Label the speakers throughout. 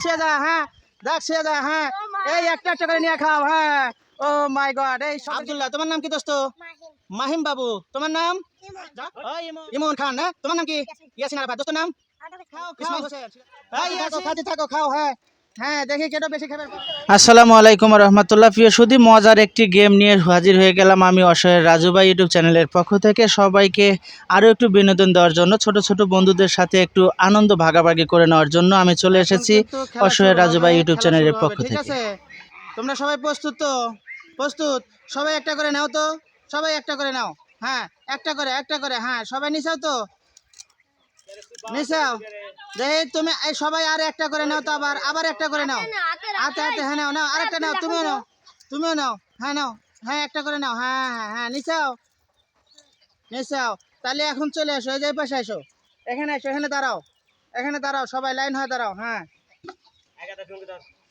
Speaker 1: হ্যাঁ হ্যাঁ এই একটা একটা করে নিয়ে খাও হ্যাঁ। ও মাই গড এই আব্দুল্লাহ তোমার নাম কি দোস্ত? মাহিম। বাবু তোমার নাম? ইমন। ইমন। খান না তোমার নাম কি? ইয়াসিন। আরাফাত দোস্ত নাম? খাও হ্যাঁ। হ্যাঁ দেখি কেটো বেশি খাবে আসসালামু আলাইকুম রহমতুল্লাহ। প্রিয় সুদী মজার একটি গেম নিয়ে হাজির হয়ে গেলাম আমি অসহায় রাজুবাই ইউটিউব চ্যানেলের পক্ষ থেকে। সবাইকে আরও একটু বিনোদন দেওয়ার জন্য ছোট ছোট বন্ধুদের সাথে একটু আনন্দ ভাগাভাগি করে নেওয়ার জন্য আমি চলে এসেছি অসহায় রাজুবাই ইউটিউব চ্যানেলের পক্ষ থেকে।
Speaker 2: তোমরা সবাই প্রস্তুত তো? প্রস্তুত? সবাই একটা করে নাও তো? সবাই একটা করে নাও। হ্যাঁ একটা করে একটা করে হ্যাঁ সবাই নিছাও তো? নিছাও দেখি তুমি এই সবাই আর একটা করে নাও তো আবার আবার একটা করে নাও। হাতে হাতে হ্যাঁ নাও নাও আরেকটা নাও তুমিও নাও তুমিও নাও হ্যাঁ নাও হ্যাঁ একটা করে নাও হ্যাঁ হ্যাঁ হ্যাঁ নিছাও নিছাও তাহলে এখন চলে এসো এই যে পাশে এসো এখানে এসো এখানে দাঁড়াও এখানে দাঁড়াও সবাই লাইন হয়ে দাঁড়াও হ্যাঁ।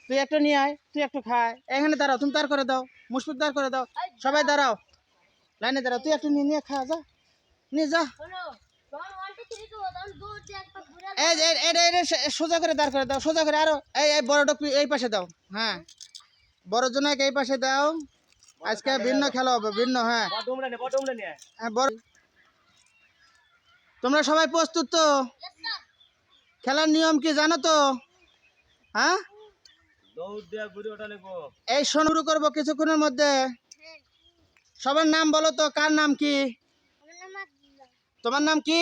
Speaker 2: তুই একটু নিয়ে আয় তুই একটু খায় এখানে দাঁড়াও তুমি তার করে দাও মুশফিক দাঁড় করে দাও সবাই দাঁড়াও লাইনে দাঁড়াও তুই একটু নিয়ে নিয়ে খা যা নিয়ে যা। সোজা করে দাঁড় করে দাও, সোজা করে আরও। এই বড় এই পাশে দাও হ্যাঁ। বড় এই পাশে দাও। আজকে ভিন্ন খেলা হবে, ভিন্ন হ্যাঁ। হ্যাঁ তোমরা সবাই প্রস্তুত তো? খেলার নিয়ম কি জানো তো? হ্যাঁ? এই শুরু করব কিছুক্ষণের মধ্যে। সবার নাম বলো তো, কার নাম কি? তোমার নাম কি?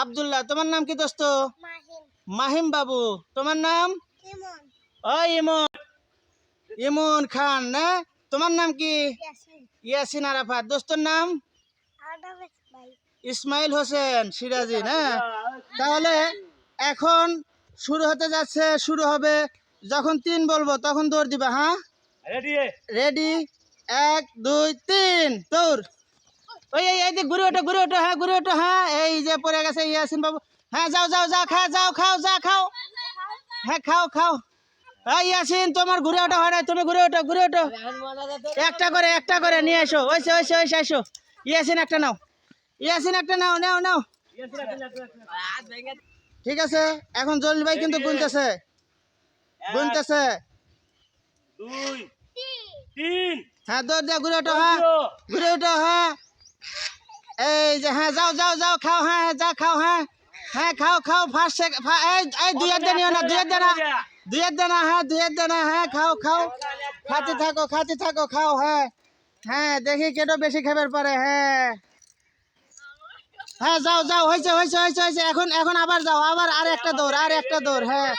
Speaker 2: আবদুল্লাহ। তোমার নাম কি দোস্ত? মাহিম। বাবু। তোমার নাম? ও ইমন। ইমন খান না? তোমার নাম কি? ইয়াসিন। আরাফাত। দোস্তর নাম? ইসমাইল। হোসেন সিরাজি না? তাহলে এখন শুরু হতে যাচ্ছে শুরু হবে যখন তিন বলব তখন দৌড় দিবা হ্যাঁ? রেডি এক দুই তিন দৌড়। ওই এই এই ঘুরে ওঠো ঘুরে ওঠো হ্যাঁ ঘুরে ওঠো হ্যাঁ এই যে পড়ে গেছে ইয়াসিন বাবু। হ্যাঁ যাও যাও যাও খা যাও খাও যা খাও। হ্যাঁ খাও খাও। ইয়াসিন তোমার ঘুরে ওঠা হয় না তুমি ঘুরে ওঠো ঘুরে ওঠো। একটা করে একটা করে নিয়ে এসো ওইসে ওইসে ওইসে এসো। ইয়াসিন একটা নাও। ইয়াসিন একটা নাও নাও নাও। ঠিক আছে এখন জলিল ভাই কিন্তু গুনতেছে। গুনতেছে। হ্যাঁ দৌড় দিয়ে ঘুরে ওঠো হ্যাঁ। ঘুরে ওঠো হ্যাঁ। এই যে হ্যাঁ যাও যাও যাও খাও হ্যাঁ হ্যাঁ, যা খাও হ্যাঁ। হ্যাঁ খাও খাও ফার্স্ট এই এই দুইয়ের দেন না দুইয়ের দেনা। দুইয়ের দেনা হ্যাঁ দুইয়ের দেনা হ্যাঁ খাও খাও। খাতে থাকো খাতে থাকো খাও হ্যাঁ। হ্যাঁ দেখি কেটো বেশি খাবার পারে হ্যাঁ। হ্যাঁ যাও যাও হয়েছে হয়েছে হয়েছে হয়েছে। এখন এখন আবার যাও আবার আর একটা দৌড় আর একটা দৌড় হ্যাঁ।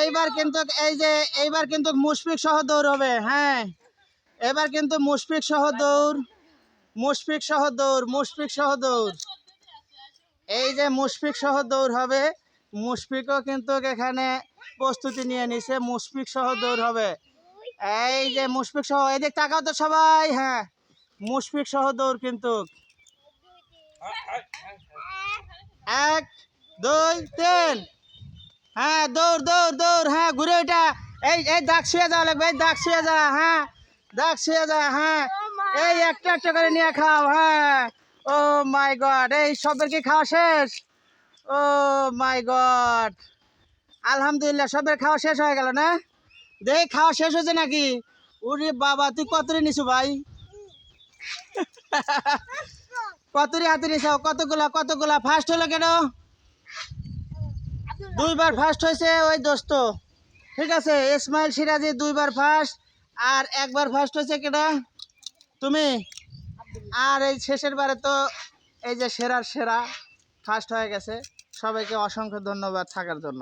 Speaker 2: এইবার কিন্তু এই যে এইবার কিন্তু মুশফিক সহ দৌড় হবে হ্যাঁ। এবার কিন্তু মুশফিক সহ দৌড়। মুশফিক সহ দৌড় মুশফিক সহ দৌড় এই যে মুশফিক সহ দৌড় হবে, মুশফিকও কিন্তু এখানে প্রস্তুতি নিয়ে নিছে, মুশফিক সহ দৌড় হবে। এই যে মুশফিক সহ এদিক তাকাও তো সবাই হ্যাঁ মুশফিক সহ দৌড় কিন্তু। এক, দুই, তিন। হ্যাঁ দৌড় দৌড় দৌড় হ্যাঁ ঘুরে ওইটা এই এই দাগ শুয়ে যাওয়া লাগবে, এই দাগ শুয়ে যা হ্যাঁ দাগ শুয়ে যা হ্যাঁ। এই একটা একটা করে নিয়ে খাও হ্যাঁ। ও মাই গড, এই সবের কি খাওয়া শেষ? Oh my God. আলহামদুলিল্লাহ, সবের খাওয়া শেষ হয়ে গেল না? দেখ, খাওয়া শেষ হয়েছে নাকি? উরে বাবা, তুই কতরে নিছু ভাই? কতরি হাতে নিছাও? কতগুলা কতগুলা? ফার্স্ট হলো কেন? দুইবার ফার্স্ট হয়েছে, ওই দোস্ত। ঠিক আছে ইসমাইল সিরাজি দুইবার ফার্স্ট আর একবার ফার্স্ট হয়েছে কেটা তুমি? আর এই শেষের বারে তো এই যে সেরার সেরা ফার্স্ট হয়ে গেছে। সবাইকে অসংখ্য ধন্যবাদ থাকার জন্য।